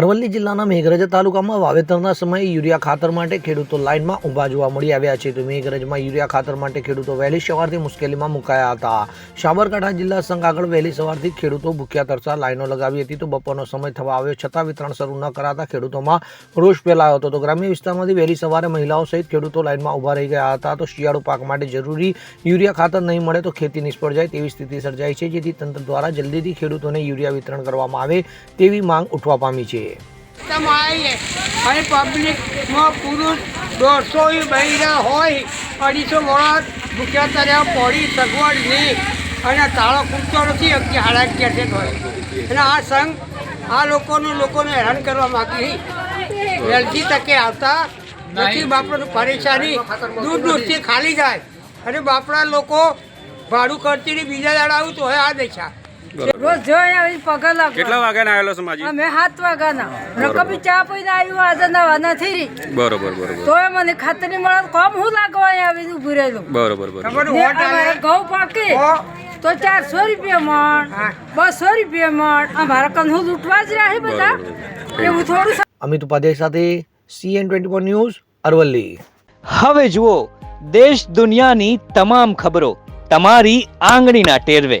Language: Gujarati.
અરવલ્લી જિલ્લાના મેઘરજ તાલુકામાં વાવેતરના સમયે યુરિયા ખાતર માટે ખેડૂતો લાઇનમાં ઊભા જોવા મળી આવ્યા છે. તો મેઘરજમાં યુરિયા ખાતર માટે ખેડૂતો વહેલી સવારથી મુશ્કેલીમાં મુકાયા હતા. સાબરકાંઠા જિલ્લા સંઘ આગળ વહેલી સવારથી ખેડૂતો ભૂખ્યા તરસા લાઈનો લગાવી હતી. તો બપોરનો સમય થવા આવ્યો છતાં વિતરણ શરૂ ન કરાતા ખેડૂતોમાં રોષ ફેલાયો હતો. તો ગ્રામ્ય વિસ્તારમાંથી વહેલી સવારે મહિલાઓ સહિત ખેડૂતો લાઇનમાં ઊભા રહી ગયા હતા. તો શિયાળુ પાક માટે જરૂરી યુરિયા ખાતર નહીં મળે તો ખેતી નિષ્ફળ જાય તેવી સ્થિતિ સર્જાઈ છે. જેથી તંત્ર દ્વારા જલ્દીથી ખેડૂતોને યુરિયા વિતરણ કરવામાં આવે તેવી માંગ ઉઠવા પામી છે. તમે આવીએ અને પબ્લિકમાં પુરુષ દોઢસો મહિના હોય અઢીસો વર્ષ ભૂખ્યા તર્યા પડી સગવડ નહીં અને તાળો ખૂટતો નથી સાડા અગિયાર છે હોય. અને આ સંઘ આ લોકોનું લોકોને હેરાન કરવા માગી વહેલથી તકે આવતા નથી બાપડાનું પરેશાની દૂર દૂરથી ખાલી જાય. અને બાપડા લોકો ભાડું કરતી બીજા દાડા આવું તો હવે આ દશા. રોજ જોઈ આવી પગ લાગ કેટલા વાગ્યાના આવેલો સમાજી માજી? અમે સાત ના રકબી ચા પીને આવ્યો આજે ના નથી રી બરોબર બરોબર. તોય મને ખાતરી મળે કોમ હું લાગવા આવી ઊભું રહેલું? બરોબર બરોબર. ને ઘઉં પાકે. તો ચારસો રૂપિયા મણ બસો રૂપિયા મણ. અમારા કન હું લૂંટવા જ રહી બધા. એવું થોડું અમિત ઉપાધ્યાય સાથે CN twenty four news Aravalli. હવે જુઓ દેશ દુનિયાની તમામ ખબરો તમારી આંગળીના ટેરવે.